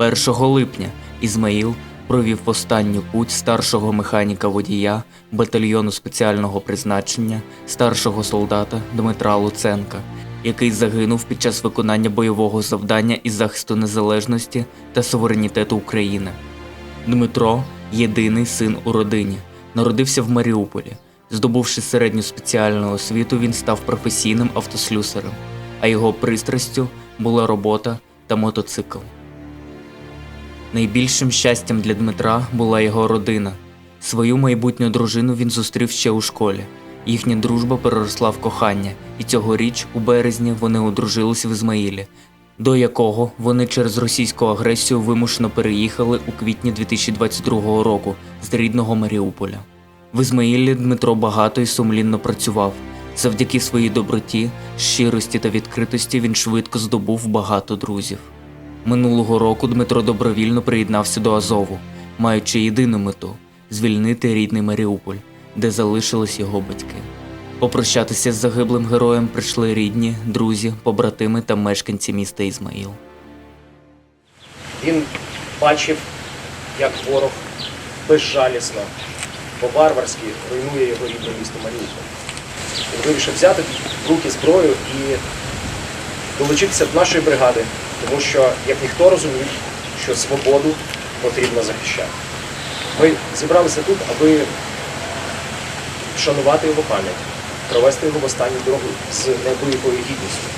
1 липня Ізмаїл провів останню путь старшого механіка водія батальйону спеціального призначення старшого солдата Дмитра Луценка, який загинув під час виконання бойового завдання із захисту незалежності та суверенітету України. Дмитро єдиний син у родині, народився в Маріуполі. Здобувши середню спеціальну освіту, він став професійним автослюсарем, а його пристрастю була робота та мотоцикл. Найбільшим щастям для Дмитра була його родина. Свою майбутню дружину він зустрів ще у школі. Їхня дружба переросла в кохання, і цьогоріч, у березні, вони одружились в Ізмаїлі, до якого вони через російську агресію вимушено переїхали у квітні 2022 року з рідного Маріуполя. В Ізмаїлі Дмитро багато і сумлінно працював. Завдяки своїй доброті, щирості та відкритості він швидко здобув багато друзів. Минулого року Дмитро добровільно приєднався до Азову, маючи єдину мету звільнити рідний Маріуполь, де залишились його батьки. Попрощатися з загиблим героєм прийшли рідні, друзі, побратими та мешканці міста Ізмаїл. Він бачив, як ворог безжалісно, по-варварськи руйнує його рідне місто Маріуполь. Він вирішив взяти в руки зброю і долучитися до нашої бригади, тому що, як ніхто розумів, що свободу потрібно захищати. Ми зібралися тут, аби вшанувати його пам'ять, провести його в останню дорогу з неабиякою гідністю.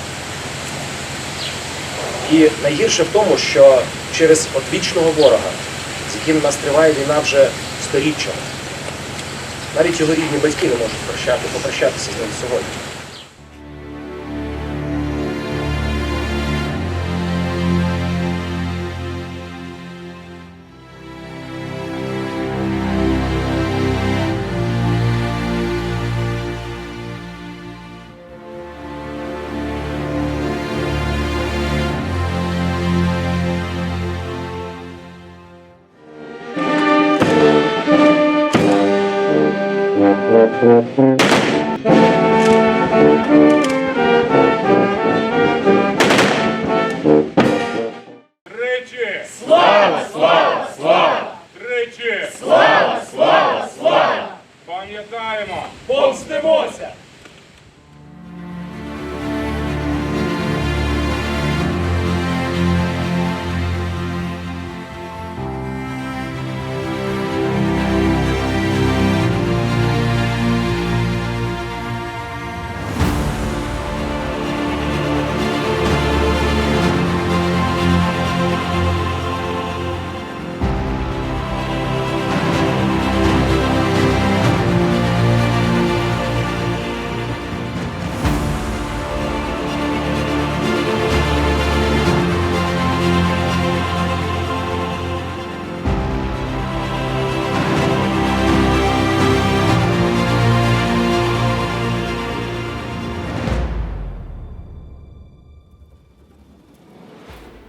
І найгірше в тому, що через одвічного ворога, з яким нас триває війна вже сторіччями, навіть його рідні батьки не можуть прощати, попрощатися з ним сьогодні. Mm-hmm.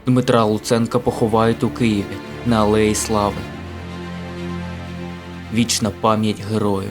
Дмитра Луценка поховають у Києві на Алеї Слави. Вічна пам'ять герою.